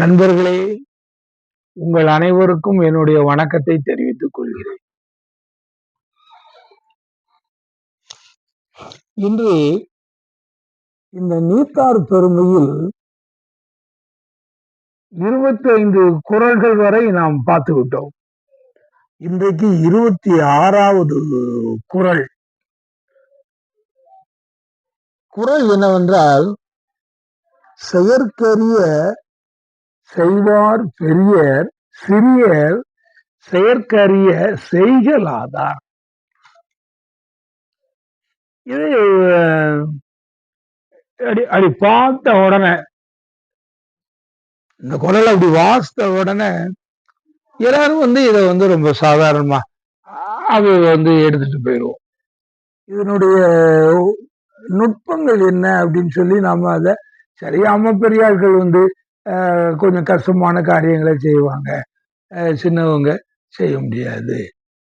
நண்பர்களே உங்கள் அனைவருக்கும் என்னுடைய வணக்கத்தை தெரிவித்துக் கொள்கிறேன். இன்று இந்த நீத்தார் பெருமையில் இருபத்தி ஐந்து குரல்கள் வரை நாம் பார்த்து விட்டோம். இன்றைக்கு இருபத்தி ஆறாவது குரல். குரல் என்னவென்றால் செயற்கரிய செய்வார் பெரியர் சிறியர் செயற்கரிய செய்கலாதார் இது அடி அடி பார்த்த உடனே இந்த குரல் அப்படி வாசித்த உடனே எல்லாரும் வந்து இதை வந்து ரொம்ப சாதாரணமா அது வந்து எடுத்துட்டு போயிடுவோம். இதனுடைய நுட்பங்கள் என்ன அப்படின்னு சொல்லி நாம அதை சரியாம பெரியார்கள் வந்து கொஞ்சம் கஷ்டமான காரியங்களை செய்வாங்க. சின்னவங்க செய்ய முடியாது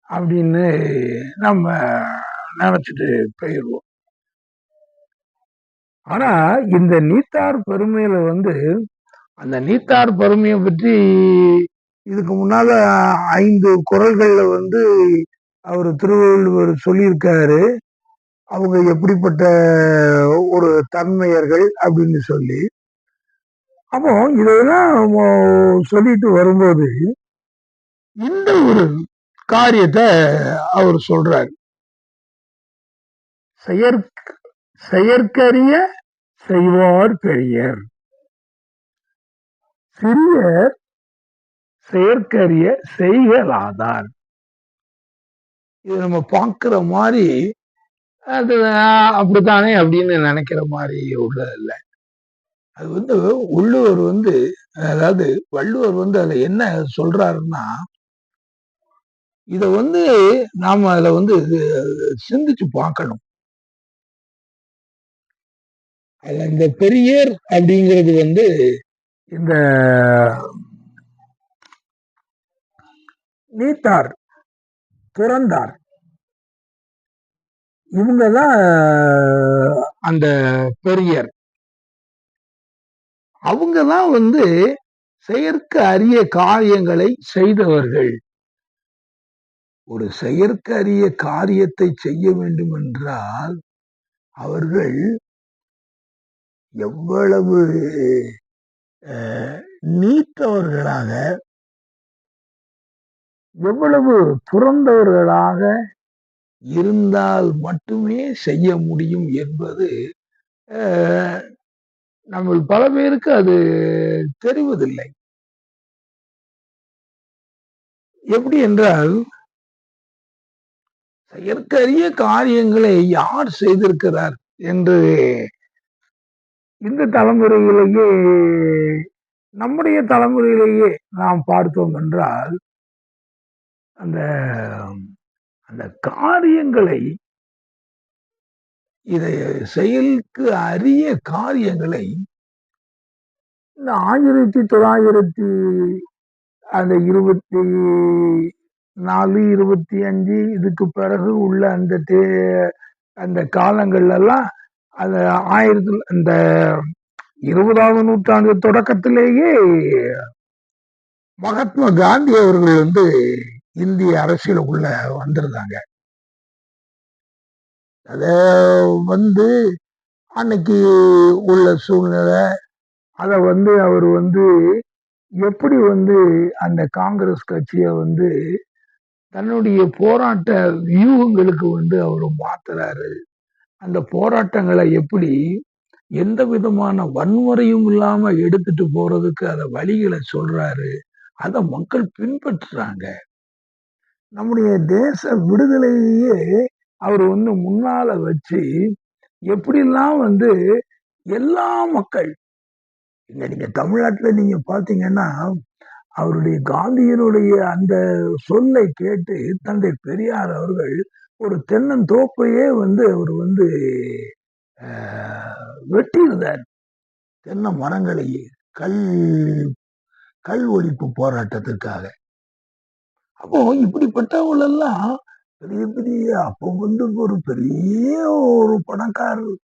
அப்படின்னு நம்ம நினச்சிட்டு போயிடுவோம் ஆனா இந்த நீத்தார் பெருமையில வந்து அந்த நீத்தார் பெருமையை பற்றி இதுக்கு முன்னால ஐந்து குரல்கள்ல வந்து அவர் திருவள்ளுவர் சொல்லியிருக்காரு. அவங்க எப்படிப்பட்ட ஒரு தன்மையர்கள் அப்படின்னு சொல்லி. அப்போ இதெல்லாம் சொல்லிட்டு வரும்போது இந்த ஒரு காரியத்தை அவர் சொல்றாரு. செயற்க செயற்கரிய செய்வார் பெரியர். சிறியர் செயற்கரிய செய்கலாதார் இது நம்ம பார்க்கிற மாதிரி அது அப்படித்தானே அப்படின்னு நினைக்கிற மாதிரி உள்ளது இல்லை அது வந்து உள்ளுவர் வந்து அதாவது வள்ளுவர் வந்து அதை என்ன சொல்றாருன்னா இத வந்து நாம அதுல வந்து சிந்திச்சு பார்க்கணும். அதுல இந்த பெரியர் அப்படிங்கிறது வந்து இந்த நீத்தார் பிறந்தார் இவங்க தான் அந்த பெரியர். அவங்க தான் வந்து செயற்கை அரிய காரியங்களை செய்தவர்கள். ஒரு செயற்கை அரிய காரியத்தை செய்ய வேண்டும் என்றால் அவர்கள் எவ்வளவு நீத்தவர்களாக எவ்வளவு துறந்தவர்களாக இருந்தால் மட்டுமே செய்ய முடியும் என்பது நம்ம பல பேருக்கு அது தெரிவதில்லை. எப்படி என்றால் செயற்கரிய காரியங்களை யார் செய்திருக்கிறார் என்று இந்த தலைமுறையிலேயே நம்முடைய தலைமுறையிலேயே நாம் பார்த்தோம் என்றால் அந்த அந்த காரியங்களை இதை செயலுக்கு அரிய காரியங்களை இந்த ஆயிரத்தி தொள்ளாயிரத்தி அந்த இருபத்தி நாலு இருபத்தி அஞ்சு இதுக்கு பிறகு உள்ள அந்த தே அந்த காலங்கள்ல எல்லாம் அந்த ஆயிரத்தி அந்த இருபதாவது நூற்றாண்டு தொடக்கத்திலேயே மகாத்மா காந்தி அவர்கள் வந்து இந்திய அரசியலுக்குள்ள வந்திருந்தாங்க. அதை வந்து அன்னைக்கு உள்ள சூழ்நிலை. அதை வந்து அவர் வந்து எப்படி வந்து அந்த காங்கிரஸ் கட்சியை வந்து தன்னுடைய போராட்ட வியூகங்களுக்கு வந்து அவர் மாத்துறாரு. அந்த போராட்டங்களை எப்படி எந்த விதமான வன்முறையும் இல்லாம எடுத்துட்டு போறதுக்கு அதை வழிகளை சொல்றாரு. அதை மக்கள் பின்பற்றுறாங்க. நம்முடைய தேச விடுதலையே அவர் வந்து முன்னால வச்சு எப்படிலாம் வந்து எல்லா மக்கள் இங்க நீங்க தமிழ்நாட்டுல நீங்க பாத்தீங்கன்னா அவருடைய காந்தியினுடைய அந்த சொல்லை கேட்டு தந்தை பெரியார் அவர்கள் ஒரு தென்னந்தோப்பையே வந்து அவர் வந்து வெட்டியிருந்தார். தென்னை மரங்களை கல் கல் ஒழிப்பு போராட்டத்திற்காக. அப்போ இப்படிப்பட்டவங்களெல்லாம் பெரிய பெரிய அப்போ வந்து ஒரு பெரிய ஒரு பணக்காரர்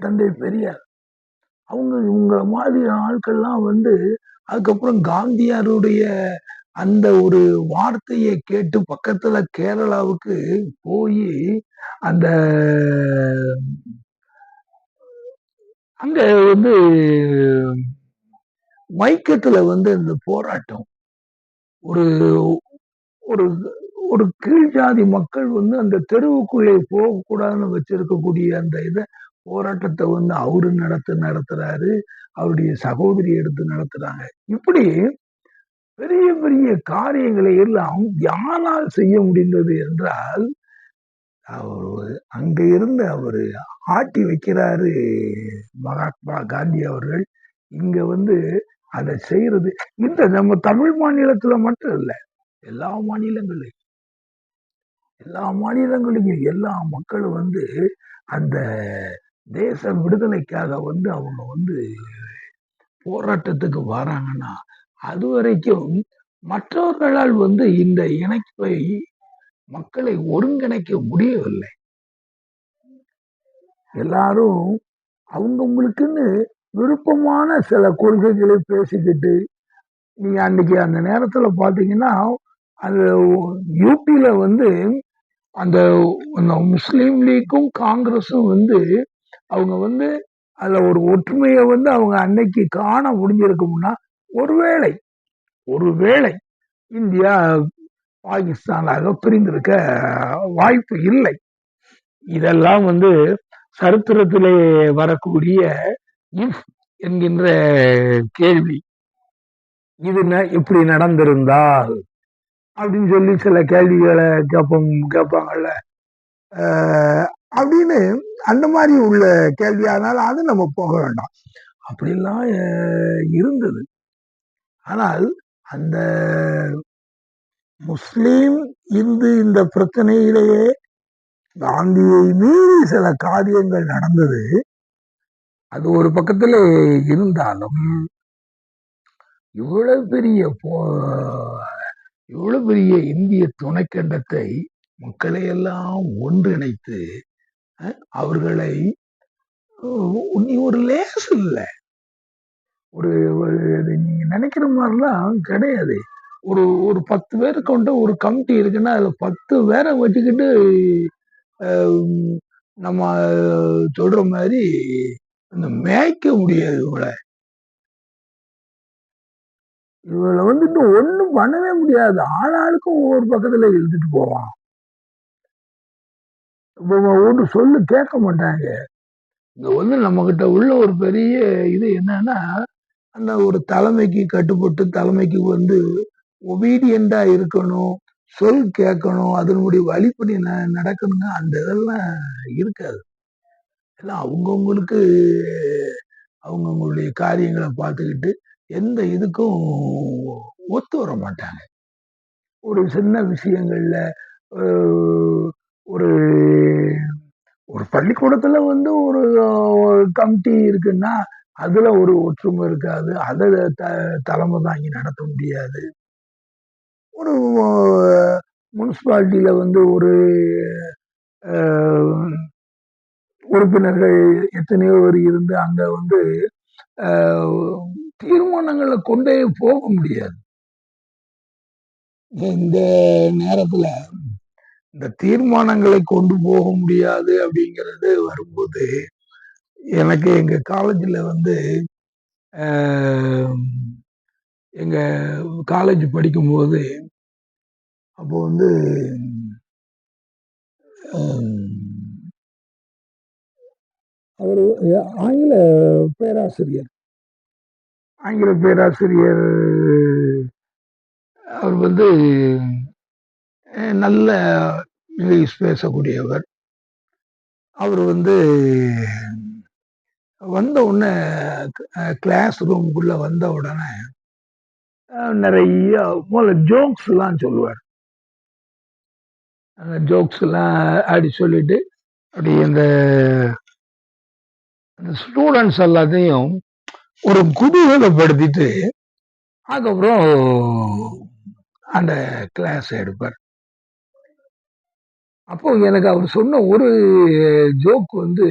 தந்தை பெரியார். அவங்க இவங்கள மாதிரி ஆட்கள்லாம் வந்து அதுக்கப்புறம் காந்தியாருடைய அந்த ஒரு வார்த்தையை கேட்டு பக்கத்துல கேரளாவுக்கு போய் அந்த அங்க வந்து மைக்கத்துல வந்து இந்த போராட்டம் ஒரு ஒரு ஒரு கீழ் ஜாதி மக்கள் வந்து அந்த தெருவுக்குள்ளே போகக்கூடாதுன்னு வச்சிருக்கக்கூடிய அந்த இதை போராட்டத்தை வந்து அவரு நடத்த நடத்துறாரு. அவருடைய சகோதரி எடுத்து நடத்துறாங்க. இப்படி பெரிய பெரிய காரியங்களை எல்லாம் யாரால் செய்ய முடிந்தது என்றால் அவர் அங்க இருந்து அவரு ஆட்டி வைக்கிறாரு மகாத்மா காந்தி அவர்கள். இங்க வந்து அதை செய்யறது இந்த நம்ம தமிழ் மாநிலத்துல மட்டும் இல்ல எல்லா மாநிலங்களையும் எல்லா மாநிலங்களையும் எல்லா மக்களும் வந்து அந்த தேச விடுதலைக்காக வந்து அவங்க வந்து போராட்டத்துக்கு வராங்கன்னா அது வரைக்கும் மற்றவர்களால் வந்து இந்த இணைப்பை மக்களை ஒருங்கிணைக்க முடியவில்லை. எல்லாரும் அவங்கவுங்களுக்குன்னு விருப்பமான சில கொள்கைகளை பேசிக்கிட்டு நீங்க அன்னைக்கு அந்த நேரத்துல பாத்தீங்கன்னா அது யூபியில வந்து அந்த முஸ்லீம் லீக்கும் காங்கிரஸும் வந்து அவங்க வந்து அதில் ஒரு ஒற்றுமையை வந்து அவங்க அன்னைக்கு காண முடிஞ்சிருக்கும்னா ஒருவேளை ஒருவேளை இந்தியா பாகிஸ்தானாக பிரிந்திருக்க வாய்ப்பு இல்லை. இதெல்லாம் வந்து சரித்திரத்திலே வரக்கூடிய இஃப் என்கின்ற கேள்வி. இது இப்படி நடந்திருந்தால் அப்படின்னு சொல்லி சில கேள்விகளை கேட்போம் கேட்பாங்கல்ல அப்படின்னு அந்த மாதிரி உள்ள கேள்வி. அது நம்ம போக வேண்டாம். அப்படிலாம் இருந்தது. ஆனால் அந்த முஸ்லீம் இந்து இந்த பிரச்சனையிலேயே காந்தியை மீறி சில காரியங்கள் நடந்தது. அது ஒரு பக்கத்துல இருந்தாலும் இவ்வளவு பெரிய போ இவ்வளவு பெரிய இந்திய துணைக்கண்டத்தை மக்களை எல்லாம் ஒன்றிணைத்து அவர்களை நீ ஒரு லேஸ் இல்லை. ஒரு ஒரு இது நீங்க நினைக்கிற மாதிரிலாம் கிடையாது. ஒரு ஒரு பத்து பேர் கொண்ட ஒரு கமிட்டி இருக்குன்னா அதுல பத்து பேரை வச்சுக்கிட்டு நம்ம சொல்ற மாதிரி அந்த மேய்க்க முடியாது இவளை. இவளை வந்துட்டு ஒன்றும் பண்ணவே முடியாது. ஆளாளுக்கும் ஒவ்வொரு பக்கத்தில் எழுதிட்டு போவான். ஒன்று சொல்லு கேட்க மாட்டாங்க. இங்கே வந்து நம்மக்கிட்ட உள்ள ஒரு பெரிய இது என்னன்னா அந்த ஒரு தலைமைக்கு கட்டுப்பட்டு தலைமைக்கு வந்து ஒபீடியண்டாக இருக்கணும் சொல் கேட்கணும் அதனுடைய வழிப்படி ந- நடக்கணுங்க அந்த இதெல்லாம் இருக்காது. எல்லாம் அவங்கவுங்களுக்கு அவங்கவுங்களுடைய காரியங்களை பார்த்துக்கிட்டு எந்த இதுக்கும் ஒத்து வர மாட்டாங்க. ஒரு சின்ன விஷயங்கள்ல ஒரு ஒரு பள்ளிக்கூடத்துல வந்து ஒரு கமிட்டி இருக்குன்னா அதுல ஒரு ஒற்றுமை இருக்காது. அதை த தலைமை தாங்கி நடத்த முடியாது. ஒரு முனிசிபாலிட்டியில வந்து ஒரு உறுப்பினர்கள் எத்தனையோ பேர் இருந்து அங்க வந்து தீர்மானங்களை கொண்டே போக முடியாது. இந்த நேரத்துல இந்த தீர்மானங்களை கொண்டு போக முடியாது அப்படிங்கிறது வரும்போது எனக்கு எங்க காலேஜ்ல வந்து எங்க காலேஜ் படிக்கும்போது அப்போ வந்து அவர் ஆங்கில பேராசிரியர். ஆங்கில பேராசிரியர் அவர் வந்து நல்ல இங்கிலீஷ் பேசக்கூடியவர். அவர் வந்து வந்த உடனே கிளாஸ் ரூமுக்குள்ள வந்த உடனே நிறைய முதல்ல ஜோக்ஸ் எல்லாம் சொல்லுவார். அந்த ஜோக்ஸ் எல்லாம் அப்படி சொல்லிட்டு அப்படி அந்த ஸ்டூடெண்ட்ஸ் எல்லாத்தையும் ஒரு குதூகலப்படுத்திட்டு அதுக்கப்புறம் அந்த கிளாஸ் எடுப்பார். அப்போ எனக்கு அவர் சொன்ன ஒரு ஜோக் வந்து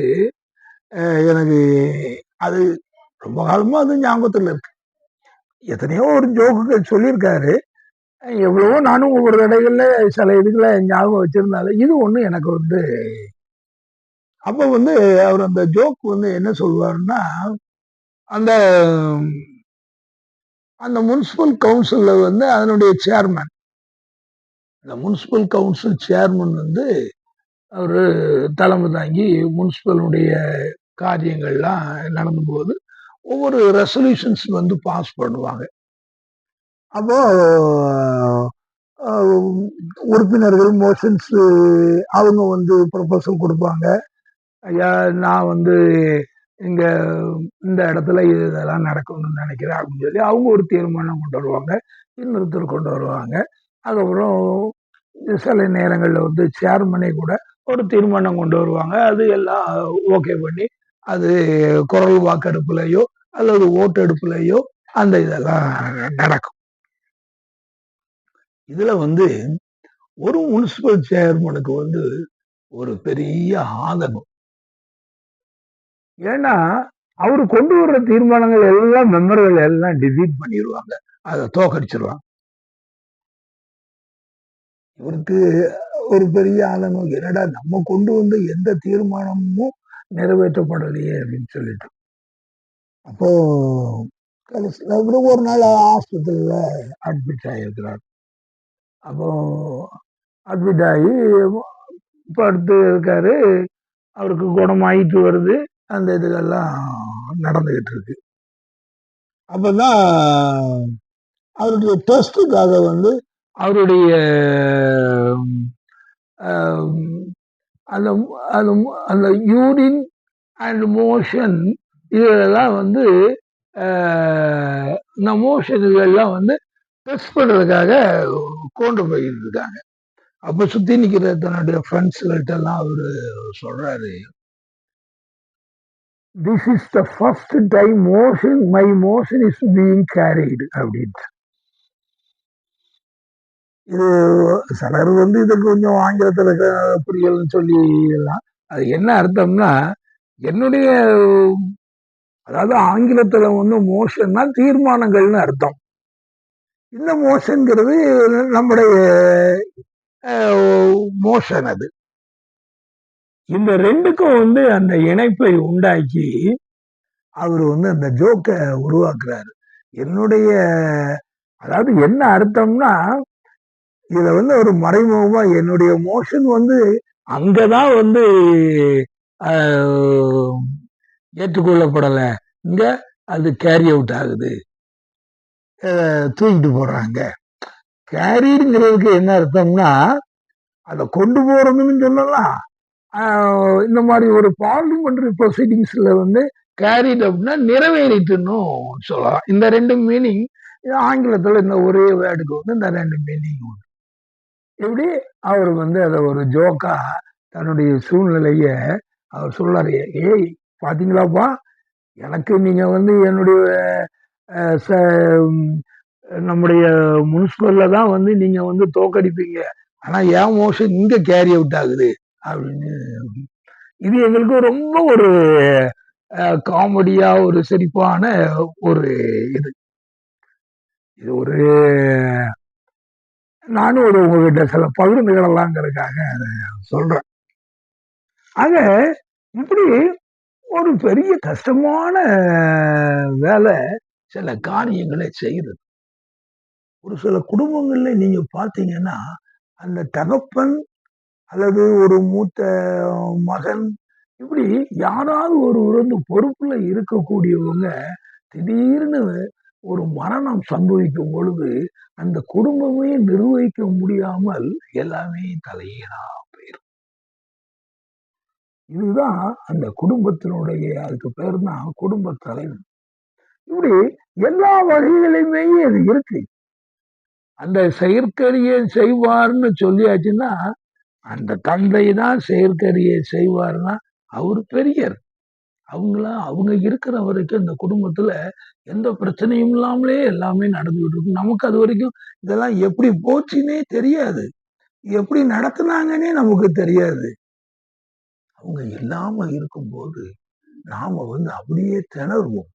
எனக்கு அது ரொம்ப காலமாக அது ஞாபகத்தில் இருக்கு. எத்தனையோ ஒரு ஜோக்குகள் சொல்லியிருக்காரு. எவ்வளவோ நானும் ஒவ்வொரு தடைகள்ல சில இதுகளை ஞாபகம் வச்சிருந்தாலும் இது ஒன்று எனக்கு வந்து அப்போ வந்து அவர் அந்த ஜோக் வந்து என்ன சொல்லுவாருன்னா அந்த அந்த முனிசிபல் கவுன்சிலில் வந்து அதனுடைய சேர்மன் இந்த முனிசிபல் கவுன்சில் சேர்மன் வந்து அவர் தலைமை தாங்கி முனிசிபலுடைய காரியங்கள்லாம் நடக்கும்போது ஒவ்வொரு ரெசல்யூஷன்ஸ் வந்து பாஸ் பண்ணுவாங்க. அப்போ உறுப்பினர்கள் மோஷன்ஸு அவங்க வந்து ப்ரொபோசல் கொடுப்பாங்க. ஐயா நான் வந்து இங்க இந்த இடத்துல இதெல்லாம் நடக்கணும்னு நினைக்கிறேன் அப்படின்னு சொல்லி அவங்க ஒரு தீர்மானம் கொண்டு வருவாங்க. இன்னொருத்தர் கொண்டு வருவாங்க. அதுக்கப்புறம் சில நேரங்களில் வந்து சேர்மனே கூட ஒரு தீர்மானம் கொண்டு வருவாங்க. அது எல்லாம் ஓகே பண்ணி அது குரல் வாக்கெடுப்புலையோ அல்லது ஓட்டெடுப்புலையோ அந்த இதெல்லாம் நடக்கும். இதுல வந்து ஒரு முனிசிபல் சேர்மனுக்கு வந்து ஒரு பெரிய ஆதங்கம். ஏன்னா அவரு கொண்டு வர்ற தீர்மானங்கள் எல்லாம் மெம்பர்கள் எல்லாம் டிஃபீட் பண்ணிடுவாங்க அதை தோக்கடிச்சிருவாங்க. இவருக்கு ஒரு பெரிய ஆளுநர் என்னடா நம்ம கொண்டு வந்த எந்த தீர்மானமும் நிறைவேற்றப்படலையே அப்படின்னு சொல்லிட்டு. அப்போ கடைசியில் அப்புறம் ஒரு நாள் ஆஸ்பத்திரியில் அட்மிட் ஆகியிருக்கிறார் அப்போ அட்மிட் ஆகி படுத்து இருக்காரு அவருக்கு குணமாயிட்டு வருது. அந்த இதுகள்லாம் நடந்துகிட்டு இருக்கு அப்பதான் அவருடைய டெஸ்ட்டுக்காக வந்து அவருடைய அந்த அந்த அந்த யூரின் அண்ட் மோஷன் இதெல்லாம் வந்து இந்த மோஷன் இதெல்லாம் வந்து டெஸ்ட் பண்ணுறதுக்காக கொண்டு போயிட்டு இருக்காங்க சுற்றி நிற்கிற தன்னுடைய ஃப்ரெண்ட்ஸ்கிட்ட எல்லாம் அவர் சொல்கிறாரு this is the first time motion my motion is being carried அப்படின்ட்டு. இது சிலர் வந்து இது கொஞ்சம் ஆங்கிலத்தில் க- புரியலன்னு சொல்லி எல்லாம் அது என்ன அர்த்தம்னா என்னுடைய அதாவது ஆங்கிலத்தில் வந்து மோஷன்னா தீர்மானங்கள்னு அர்த்தம். இந்த மோஷன்ங்கிறது நம்முடைய மோஷன் அது. இந்த ரெண்டுக்கும் வந்து அந்த இணைப்பை உண்டாக்கி அவர் வந்து அந்த ஜோக்கை உருவாக்குறாரு. என்னுடைய அதாவது என்ன அர்த்தம்னா இதை வந்து ஒரு மறைமுகமா என்னுடைய மோஷன் வந்து அங்கதான் வந்து ஏற்றுக்கொள்ளப்படலை. இங்க அது கேரி அவுட் ஆகுது. தூக்கிட்டு போடுறாங்க கேரிங்கிறதுக்கு என்ன அர்த்தம்னா அதை கொண்டு போறதுன்னு சொல்லலாம். இந்த மாதிரி ஒரு பார்லிமெண்ட்ரி ப்ரொசீடிங்ஸ்ல வந்து கேரிட் அப்படின்னா நிறைவேறிட்டுன்னு சொல்லலாம். இந்த ரெண்டு மீனிங் ஆங்கிலத்துல இந்த ஒரே வேர்டுக்கு வந்து இந்த ரெண்டு மீனிங் உண்டு. இப்படி அவர் வந்து அதை ஒரு ஜோக்கா தன்னுடைய சூழ்நிலைய அவர் சொல்லாரு ஏய் பாத்தீங்களாப்பா எனக்கு நீங்க வந்து என்னுடைய ச- நம்முடைய முனிசிபல்ல தான் வந்து நீங்க வந்து தோக்கடிப்பீங்க. ஆனா ஏன் மோஷன் இங்க கேரி அவுட் ஆகுது. அப்படின்னு. இது எங்களுக்கு ரொம்ப ஒரு காமெடியா ஒரு சிரிப்பான ஒரு இது. இது ஒரு நானும் ஒரு உங்ககிட்ட சில பகிர்ந்துகளலாங்கிறதுக்காக அதை சொல்றேன். ஆக இப்படி ஒரு பெரிய கஷ்டமான வேலை சில காரியங்களை செய்கிறது ஒரு சில குடும்பங்கள்ல நீங்க பார்த்தீங்கன்னா அந்த தகப்பன் அல்லது ஒரு மூத்த மகன் இப்படி யாராவது ஒரு வந்து பொறுப்புல இருக்கக்கூடியவங்க திடீர்னு ஒரு மரணம் சம்பவிக்கும் பொழுது அந்த குடும்பமே நிர்வகிக்க முடியாமல் எல்லாமே தலையீடா போயிடும் இதுதான் அந்த குடும்பத்தினுடைய அதுக்கு பேர் தான் குடும்ப தலைவன். இப்படி எல்லா வகைகளையுமே அது இருக்கு. அந்த செயற்கரியை செய்வார்னு சொல்லியாச்சுன்னா அந்த தந்தை தான் செயற்கரியை செய்வார்னா அவர் பெரியர். அவங்கள அவங்க இருக்கிற வரைக்கும் இந்த குடும்பத்துல எந்த பிரச்சனையும் இல்லாமலே எல்லாமே நடந்துகிட்டு இருக்கும் நமக்கு அது வரைக்கும் இதெல்லாம் எப்படி போச்சுன்னே தெரியாது. எப்படி நடத்துனாங்கன்னே நமக்கு தெரியாது. அவங்க இல்லாம இருக்கும்போது நாம வந்து அப்படியே திணறுவோம்.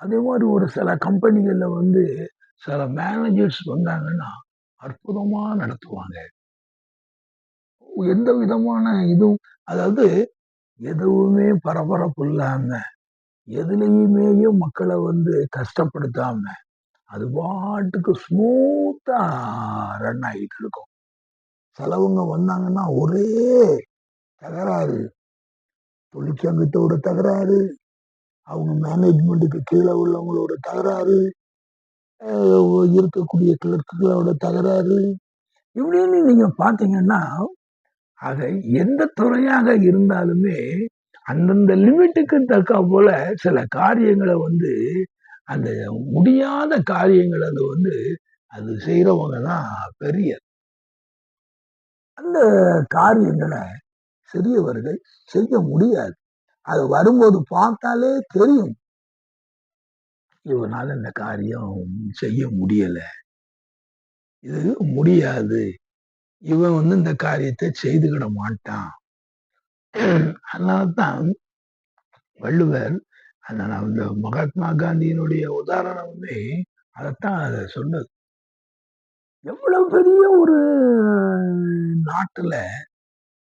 அதே மாதிரி ஒரு சில கம்பெனிகள்ல வந்து சில மேனேஜர்ஸ் வந்தாங்கன்னா அற்புதமா நடத்துவாங்க. எந்த விதமான இதுவும் அதாவது எதுவுமே பரபரப்பு இல்லாம, எதுலையுமேயும் மக்களை வந்து கஷ்டப்படுத்தாம, அது பாட்டுக்கு ஸ்மூத்தா ரன் ஆகிட்டு இருக்கும். சிலவங்க வந்தாங்கன்னா ஒரே தகராறு. தொழிற்சங்கத்தோட தகராறு, அவங்க மேனேஜ்மெண்ட்டுக்கு கீழே உள்ளவங்களோட தகராறு, இருக்கக்கூடிய கிளர்க்குகளோட தகராறு. இப்படின்னு நீங்க பார்த்தீங்கன்னா, ஆக எந்த துறையாக இருந்தாலுமே, அந்தந்த லிமிட்டுக்கு போல சில காரியங்களை வந்து, அந்த முடியாத காரியங்களை அது வந்து அது செய்றவங்க தான் பெரியர். அந்த காரியங்கள சிறியவர்கள் செய்ய முடியாது. அது வரும்போது பார்த்தாலே தெரியும். இவனால இந்த காரியம் செய்ய முடியல. இது முடியாது. இவன் வந்து இந்த காரியத்தை செய்துக்கிட மாட்டான். அதனால்தான் வள்ளுவர் அந்த அந்த மகாத்மா காந்தியினுடைய உதாரணமே அதத்தான் அத சொன்னது. எவ்வளவு பெரிய ஒரு நாட்டுல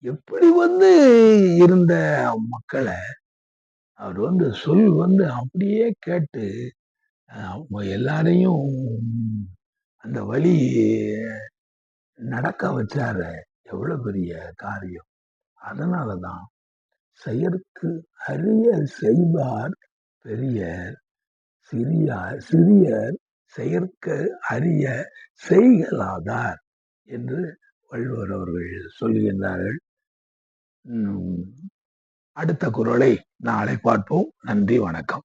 எப்படி வந்து இருந்த மக்களை அவர் வந்து சொல் வந்து அப்படியே கேட்டு, அவங்க எல்லாரையும் அந்த வழி நடக்க வச்சாரே, எவ்வளவு பெரிய காரியம். அதனால தான் செயற்கு அரிய செய்வார் பெரியர், சிறியார் சிறியர் செயற்கு அரிய செய்கலாதார் என்று வள்ளுவர் அவர்கள் சொல்லுகின்றார்கள். அடுத்த குரலை நாளை பார்ப்போம். நன்றி, வணக்கம்.